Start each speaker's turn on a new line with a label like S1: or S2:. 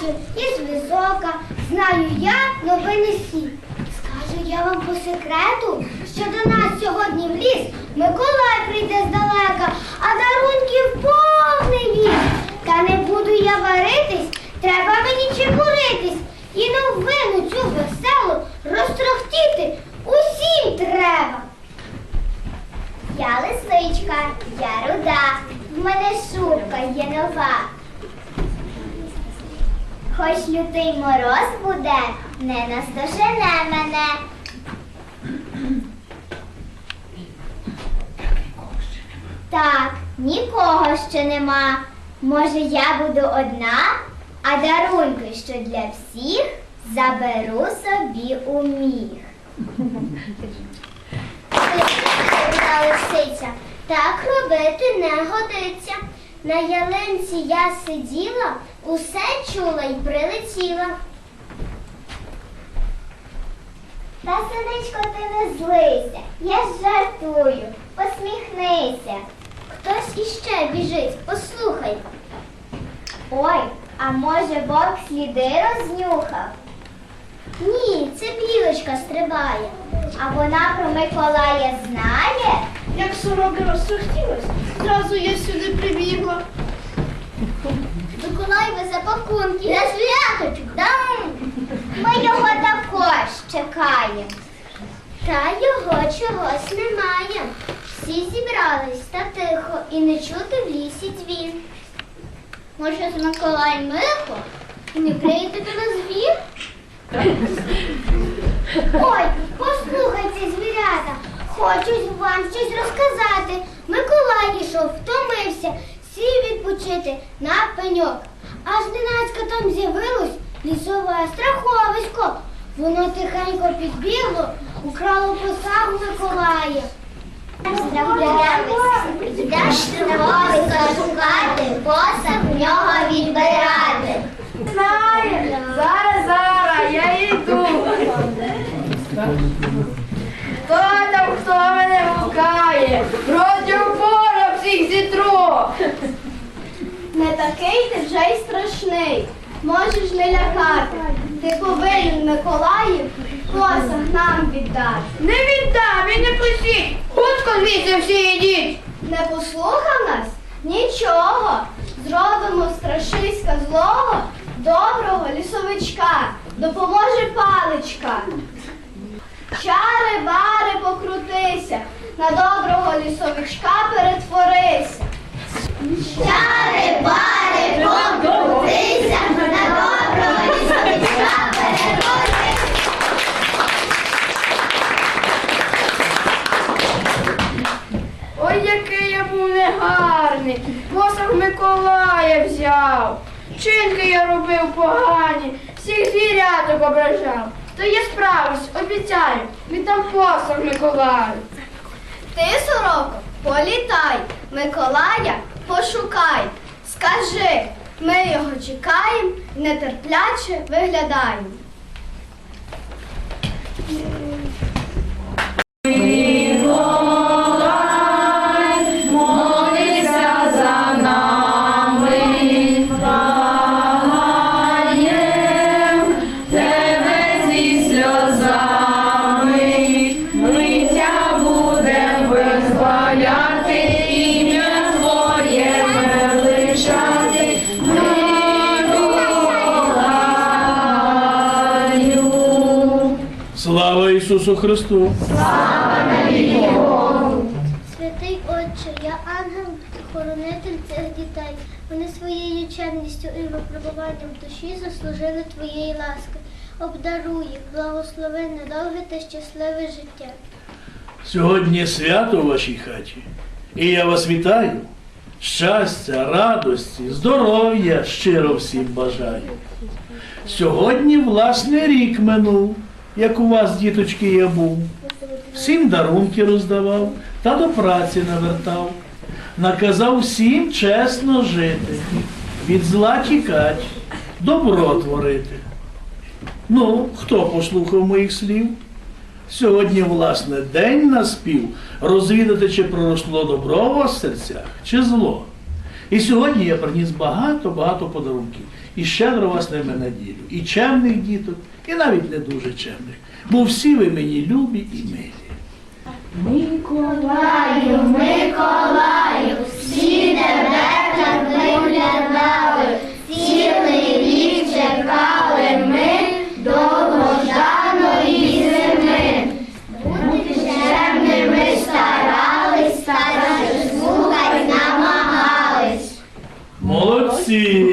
S1: бачу, із висока, знаю я новини сі. Скажу я вам по секрету, що до нас сьогодні в ліс Миколай прийде здалека, а дарунків повний віз. Та не буду я варитись, треба мені чепуритись. І новину цю веселу розтрохтіти усім треба. Я лисичка, я руда, в мене шубка є нова. Хоч лютий мороз буде, не наздожене мене. Так, нікого ще нема. Може, я буду одна, а дарунки, що для всіх, заберу собі у міг. Лисиця, так робити не годиться. На ялинці я сиділа, усе чула й прилетіла. Та, синичко, ти не злися, я жартую, посміхнися. Хтось іще біжить, послухай. Ой, а може Бог сліди рознюхав? Ні, це білочка стрибає. А вона про Миколая знає.
S2: Як сороки розсухтілась, зразу я сюди прибігла.
S1: Миколай везе пакунки. На святочку. Ми його також чекаємо. Та його чогось немає. Всі зібрались та тихо і не чути в лісі дзвін. Може, з Миколаєм лихо? І не прийде до нас звір? Ой, послухайте, звірята, хочу вам щось розказати. Миколай ішов, втомився, сів відпочити на пеньок. Аж ненацька там з'явилось лісове страховисько. Воно тихенько підбігло, украло посагу Миколая. Йдеш страховиська шукати, посаг в нього відбирати.
S2: Знає, зараз, зараз, я йду. Хто там, хто мене гукає? Протягом бора всіх зітру. Не такий ти вже й страшний. Можеш не лякати. Ти повинен Миколаїв посаг нам віддати. Не віддам і не пустіть. Хутко звідси всі йдіть. Не послухав нас? Нічого. Зробимо страшиська злого, доброго лісовичка. Допоможе паличка. Чари бари покрутися, на доброго лісовичка перетворися. Ой, який я був негарний, посаг Миколая взяв. Чинки я робив погані, всіх звіряток ображав. То я справлюсь, обіцяю, віддам посаг Миколаю. Ти, сороко, політай, Миколая пошукай. Скажи, ми його чекаємо, нетерпляче виглядаємо.
S3: Слава Ісусу Христу!
S1: Святий Отче, я ангел-хоронитель цих дітей. Вони своєю чемністю і випробуванням душі заслужили Твоєї ласки. Обдаруй їх, благослови на довге та щасливе життя.
S3: Сьогодні свято в вашій хаті. І я вас вітаю. Щастя, радості, здоров'я щиро всім бажаю. Сьогодні, власне, рік минув, як у вас, діточки, я був. Всім дарунки роздавав та до праці навертав. Наказав всім чесно жити, від зла тікать, добро творити. Ну, хто послухав моїх слів? Сьогодні, власне, день наспів розвідати, чи проросло добро в серцях, чи зло. І сьогодні я приніс багато-багато подарунків. і щедро вас ними наділю. І чемних діток, і навіть не дуже чемних. Бо всі ви мені любі і милі.
S1: Миколаю, Миколаю, esse